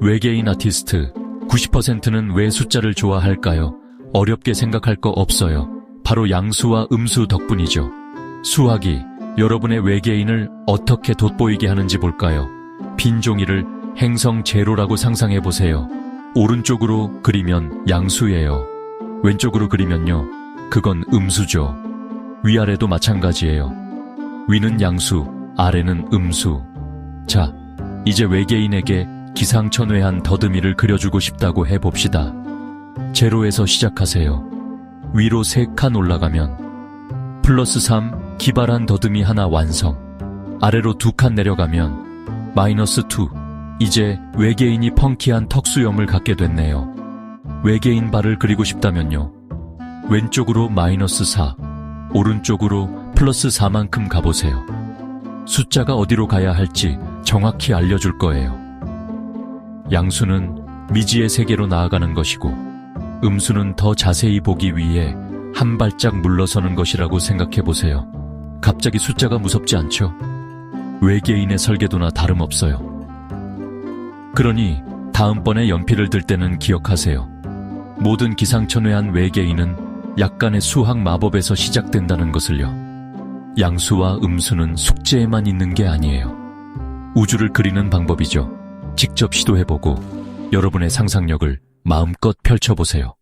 외계인 아티스트 90%는 왜 숫자를 좋아할까요? 어렵게 생각할 거 없어요. 바로 양수와 음수 덕분이죠. 수학이 여러분의 외계인을 어떻게 돋보이게 하는지 볼까요? 빈 종이를 행성 제로라고 상상해 보세요. 오른쪽으로 그리면 양수예요. 왼쪽으로 그리면요. 그건 음수죠. 위아래도 마찬가지예요. 위는 양수, 아래는 음수. 자, 이제 외계인에게 기상천외한 더듬이를 그려주고 싶다고 해봅시다. 제로에서 시작하세요. 위로 3칸 올라가면 플러스 3 기발한 더듬이 하나 완성. 아래로 2칸 내려가면 마이너스 2. 이제 외계인이 펑키한 턱수염을 갖게 됐네요. 외계인 발을 그리고 싶다면요. 왼쪽으로 마이너스 4, 오른쪽으로 플러스 4만큼 가보세요. 숫자가 어디로 가야 할지 정확히 알려줄 거예요. 양수는 미지의 세계로 나아가는 것이고, 음수는 더 자세히 보기 위해 한 발짝 물러서는 것이라고 생각해 보세요. 갑자기 숫자가 무섭지 않죠? 외계인의 설계도나 다름없어요. 그러니 다음번에 연필을 들 때는 기억하세요. 모든 기상천외한 외계인은 약간의 수학 마법에서 시작된다는 것을요. 양수와 음수는 숙제에만 있는 게 아니에요. 우주를 그리는 방법이죠. 직접 시도해보고 여러분의 상상력을 마음껏 펼쳐보세요.